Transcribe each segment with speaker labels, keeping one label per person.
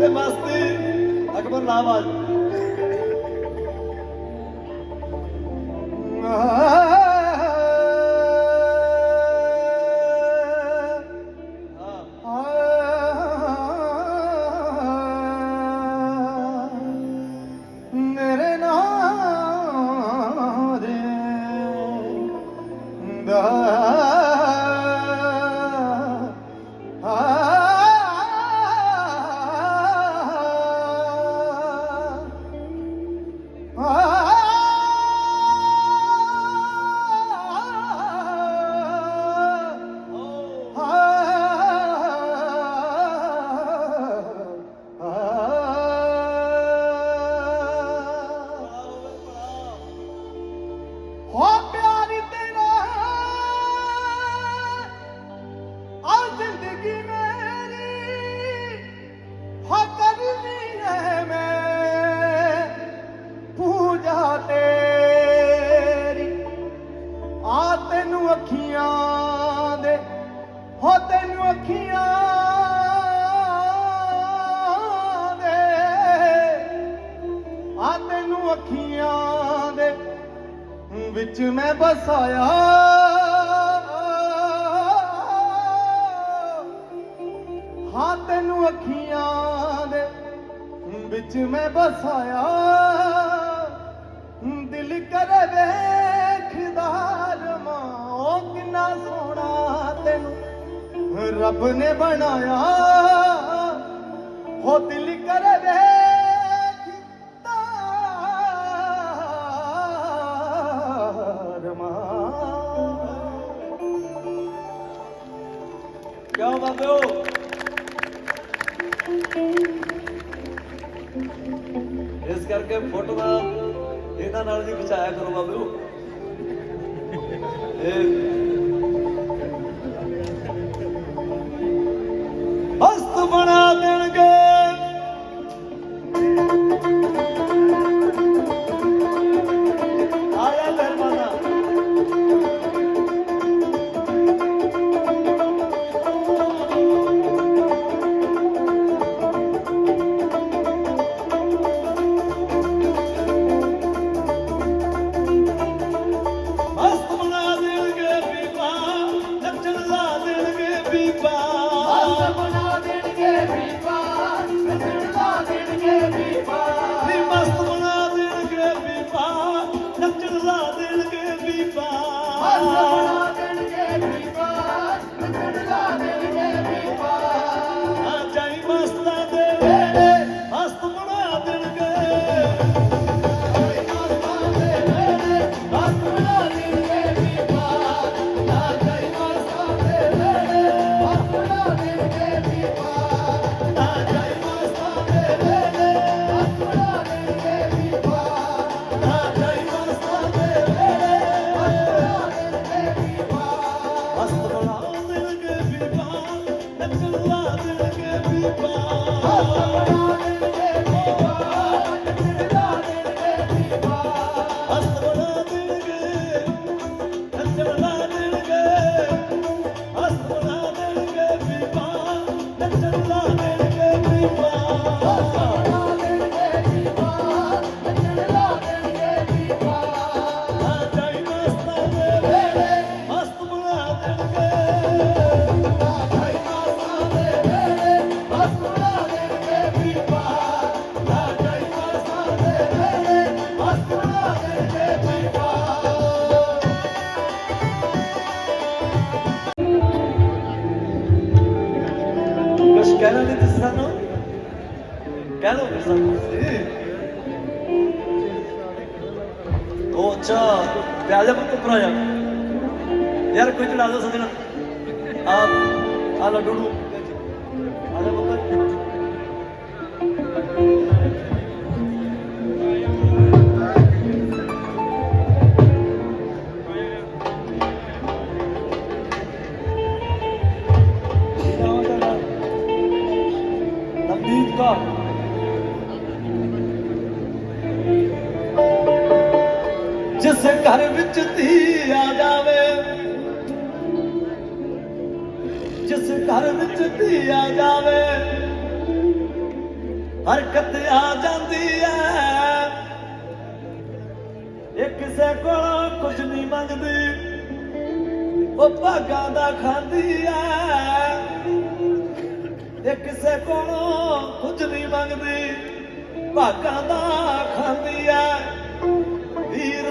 Speaker 1: ਤੇ ਮਸਤੀ ਅਕਬਰ
Speaker 2: ਨਾਮ ਆ ਅੱਖੀਆਂ ਦੇ ਵਿੱਚ ਮੈਂ ਬਸਾਇਆ ਹਾਂ, ਤੈਨੂੰ ਅੱਖੀਆਂ ਦੇ ਵਿੱਚ ਮੈਂ ਬਸਾਇਆ ਦਿਲ ਕਰੇ ਵੇਖਦਾ ਰਮਾ ਉਹ ਕਿੰਨਾ ਸੋਹਣਾ ਤੈਨੂੰ ਰੱਬ ਨੇ ਬਣਾਇਆ। ਹੋ, ਦਿਲ ਕਰੇ
Speaker 1: ਵੇ ਇਸ ਕਰਕੇ ਫੁੱਟਬਾਲ ਇਹਨਾਂ ਨਾਲ ਵੀ ਬਚਾਇਆ ਕਰੋ ਬਾਬੂ ਇਹ ਹਸਤ ਬਣਾ
Speaker 2: राधे
Speaker 1: लगे भी पार gel hadi dizden ol. Gel oğlum sen. ਉਹ ਅੱਛਾ ਤੇ ਆ ਜਾ ਪੁੱਤਰਾ ਯਾਰ ਯਾਰ ਕੋਈ ਚੜਾ ਦੋ ਸਦਨ ਆ ਆ ਲੱਡੂ ਘਰ ਵਿੱਚ ਧੀ ਆ ਜਾਵੇ। ਜਿਸ ਘਰ ਵਿੱਚ ਧੀ ਆ ਜਾਵੇ, ਹਰਕਤ ਆ ਜਾਂਦੀ ਐ। ਇਹ ਕਿਸੇ ਕੋਲ ਕੁਝ ਨਹੀਂ ਮੰਗਦੀ, ਉਹ ਭਾਗਾ ਦਾ ਖਾਂਦੀ ਐ। ਇਹ ਕਿਸੇ ਕੋਲ ਕੁਝ ਨਹੀਂ ਮੰਗਦੀ, ਭਾਗਾ ਦਾ ਖਾਂਦੀ ਐ।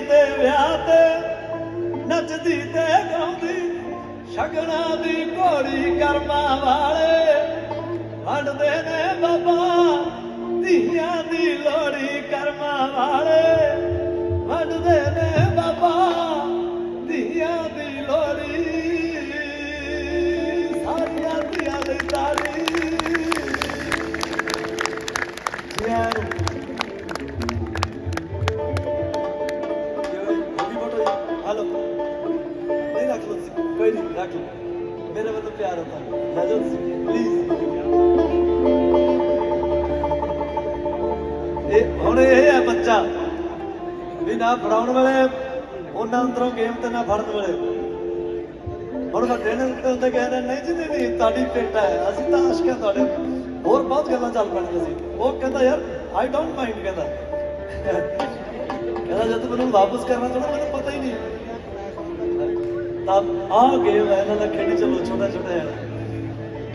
Speaker 1: ਦੇ ਵਿਆਹ ਤੇ ਨੱਚਦੀ ਤੇ ਗਾਉਂਦੀ ਸ਼ਗਨਾਂ ਦੀ ਘੋੜੀ ਕਰਮਾਂ ਵਾਲੇ। ਵੰਡਦੇ ਨੇ ਬਾਬਾ ਧੀਆਂ ਦੀ ਲੋੜੀ ਕਰਮਾ ਵਾਲੇ। ਵੰਡਦੇ ਨੇ ਬਾਬਾ ਧੀਆਂ ਦੀ ਲੋੜੀ ਸਾਰੀਆਂ ਧੀਆਂ ਲਈ ਤਾੜੀ ਇਹ ਹੁਣ ਇਹ ਹੈ ਬੱਚਾ। ਵੀ ਨਾ ਫੜਾਉਣ ਵਾਲੇ, ਉਹਨਾਂ ਅੰਦਰੋਂ ਗੇਮ ਤੇ ਨਾ ਫੜਨ ਵਾਲੇ। ਹੁਣ ਵੱਡੇ ਨੇ ਉੱਤੇ ਉੱਤੇ ਕਹਿੰਦੇ ਨਹੀਂ ਜੀ, ਨਹੀਂ ਤੁਹਾਡੀ ਪਿੱਟ ਹੈ। ਅਸੀਂ ਤਾਂ ਆਸ਼ਕਾਂ ਤੁਹਾਡੇ ਹੋਰ ਬਹੁਤ ਗੱਲਾਂ ਚੱਲ ਪੈਣੀਆਂ ਸੀ। ਉਹ ਕਹਿੰਦਾ, ਯਾਰ ਆਈ ਡੋਂਟ ਮਾਈਂਡ ਕਹਿੰਦਾ। ਕਹਿੰਦਾ, ਜਦ ਤੂੰ ਮੈਨੂੰ ਵਾਪਸ ਕਰਨਾ ਚਾਹੁੰਦਾ, ਮੈਨੂੰ ਪਤਾ ਹੀ ਨਹੀਂ। ਤਾਂ ਆ ਗੇਮ ਹੈ, ਇਹਨਾਂ ਦਾ ਖੇਡੀ ਚਲੋ ਛੋਟਾ ਛੋਟਾ ਹੈ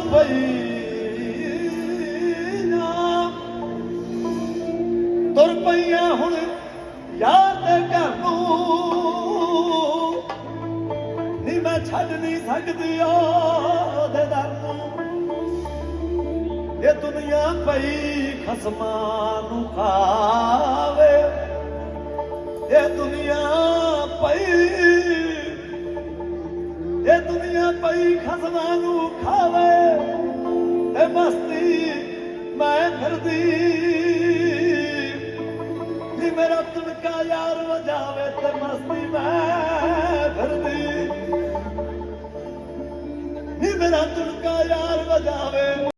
Speaker 1: ਪਈ ਪਈਆ ਤੁਰ ਪਈਆਂ ਹੁਣ ਯਾਦ ਕਰ। ਨੂੰ ਨੀ ਮੈਂ ਛੱਡ ਨਹੀਂ ਸਕਦੀ ਉਹਦੇ ਦਰ ਨੂੰ ਇਹ ਦੁਨੀਆ ਪਈ ਖਸਮਾਂ ਨੂੰ ਖਾਵੇ। ਇਹ ਦੁਨੀਆ ਪਈ ਇਹ ਦੁਨੀਆ ਪਈ ਖਸਮਾਂ ਨੂੰ ਖਾਵੇ ਇਹ ਮਸਤੀ ਮੈਂ ਫਿਰਦੀ। ਨੀ ਮੇਰਾ ਤੁਣਕਾ ਯਾਰ ਵਜਾਵੇ ਤੇ ਮਸਤੀ ਮੈਂ ਫਿਰਦੀ। ਨੀ ਮੇਰਾ ਤੁਣਕਾ ਯਾਰ ਵਜਾਵੇ